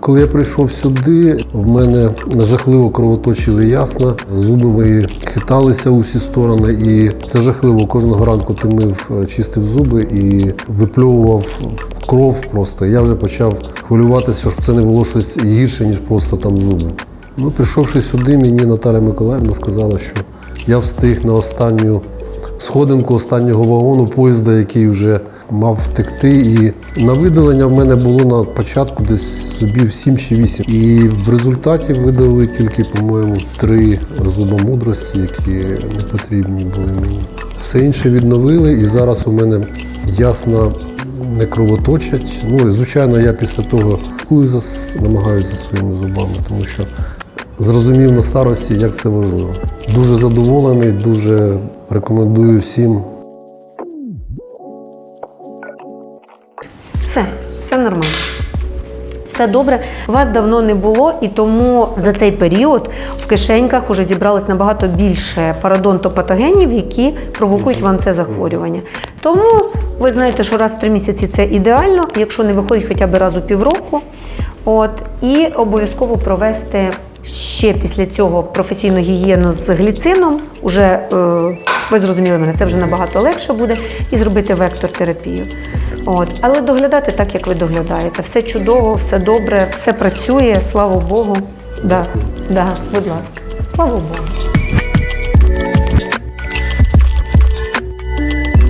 Коли я прийшов сюди, в мене жахливо кровоточили ясна, зуби мої хиталися у всі сторони, і це жахливо. Кожного ранку ти мив, е, чистив зуби і випльовував кров просто. Я вже почав хвилюватися, щоб це не було щось гірше, ніж просто там зуби. Ну, прийшовши сюди, мені Наталя Миколаївна сказала, що я встиг на останню сходинку останнього вагону поїзда, який вже мав втекти. І на видалення в мене було на початку десь зубів 7 чи 8. І в результаті видалили тільки, по-моєму, три зуба мудрості, які не потрібні були мені. Все інше відновили, і зараз у мене ясно не кровоточать. Ну і звичайно, я після того за намагаюся за своїми зубами, тому що зрозумів на старості, як це важливо. Дуже задоволений, дуже рекомендую всім Все, все нормально. Все добре. Вас давно не було, і тому за цей період в кишеньках вже зібралось набагато більше парадонтопатогенів, які провокують вам це захворювання. Тому ви знаєте, що раз в три місяці це ідеально, якщо не виходить хоча б раз у півроку. От, і обов'язково провести ще після цього професійну гігієну з гліцином. Уже е, ви зрозуміли мене, це вже набагато легше буде, і зробити вектор-терапію. От. Але доглядати так, як ви доглядаєте. Все чудово, все добре, все працює, слава Богу. Да, да, будь ласка, слава Богу.